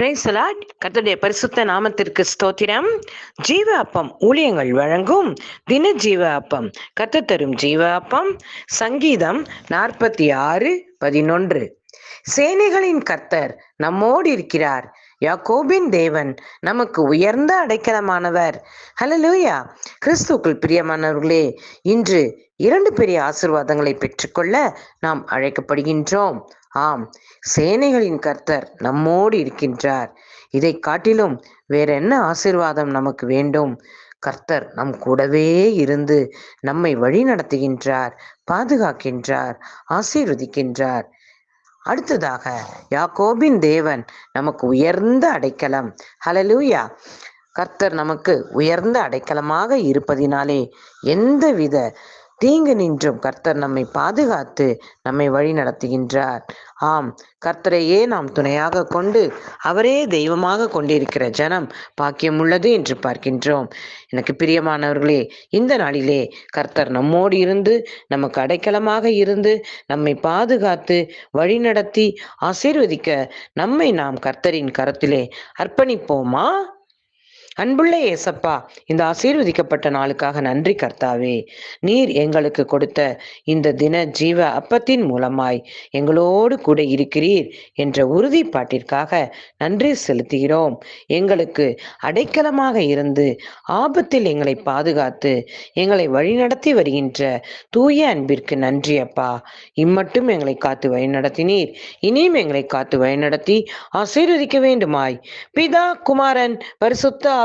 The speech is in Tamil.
பிரைசலாட் கத்தடைய பரிசுத்த நாமத்திற்கு ஸ்தோத்திரம். ஜீவ அப்பம் ஊழியங்கள் வழங்கும் தின ஜீவ அப்பம் கத்த தரும் ஜீவ அப்பம் சங்கீதம் நாற்பத்தி ஆறு பதினொன்று. சேனைகளின் கர்த்தர் நம்மோடு இருக்கிறார். யாக்கோபின் தேவன் நமக்கு உயர்ந்த அடைக்கலமானவர். ஹலலூயா கிறிஸ்துக்குள் பிரியமானவர்களே இன்று இரண்டு பெரிய ஆசிர்வாதங்களை பெற்றுக்கொள்ள நாம் அழைக்கப்படுகின்றோம். ஆம் சேனைகளின் கர்த்தர் நம்மோடு இருக்கின்றார். இதை காட்டிலும் வேற என்ன ஆசிர்வாதம் நமக்கு வேண்டும்? கர்த்தர் நம் கூடவே இருந்து நம்மை வழி நடத்துகின்றார் பாதுகாக்கின்றார் ஆசீர்வதிக்கின்றார். அடுத்ததாக யாக்கோபின் தேவன் நமக்கு உயர்ந்த அடைக்கலம். ஹலலூயா கர்த்தர் நமக்கு உயர்ந்த அடைக்கலமாக இருப்பதினாலே எந்தவித தீங்கு நின்றும். கர்த்தர் நம்மை பாதுகாத்து நம்மை வழி நடத்துகின்றார். ஆம் கர்த்தரையே நாம் துணையாக கொண்டு அவரே தெய்வமாக கொண்டிருக்கிற ஜனம் பாக்கியம் உள்ளது என்று பார்க்கின்றோம். எனக்கு பிரியமானவர்களே இந்த நாளிலே கர்த்தர் நம்மோடு இருந்து நமக்கு அடைக்கலமாக இருந்து நம்மை பாதுகாத்து வழிநடத்தி ஆசீர்வதிக்க நம்மை நாம் கர்த்தரின் கரத்திலே அர்ப்பணிப்போமா? அன்புள்ள ஏசப்பா இந்த ஆசீர்வதிக்கப்பட்ட நாளுக்காக நன்றி கர்த்தாவே. நீர் எங்களுக்கு கொடுத்த இந்த தின ஜீவ அப்பத்தின் மூலமாய் எங்களோடு கூட இருக்கிறீர் என்ற உறுதிப்பாட்டிற்காக நன்றி செலுத்துகிறோம். எங்களுக்கு அடைக்கலமாக இருந்து ஆபத்தில் எங்களை பாதுகாத்து எங்களை வழிநடத்தி வருகின்ற தூய அன்பிற்கு நன்றி அப்பா. இம்மட்டும் எங்களை காத்து வழிநடத்தினீர். இனியும் எங்களை காத்து வழிநடத்தி ஆசீர்வதிக்க வேண்டுமாய். பிதா குமாரன் பரிசுத்த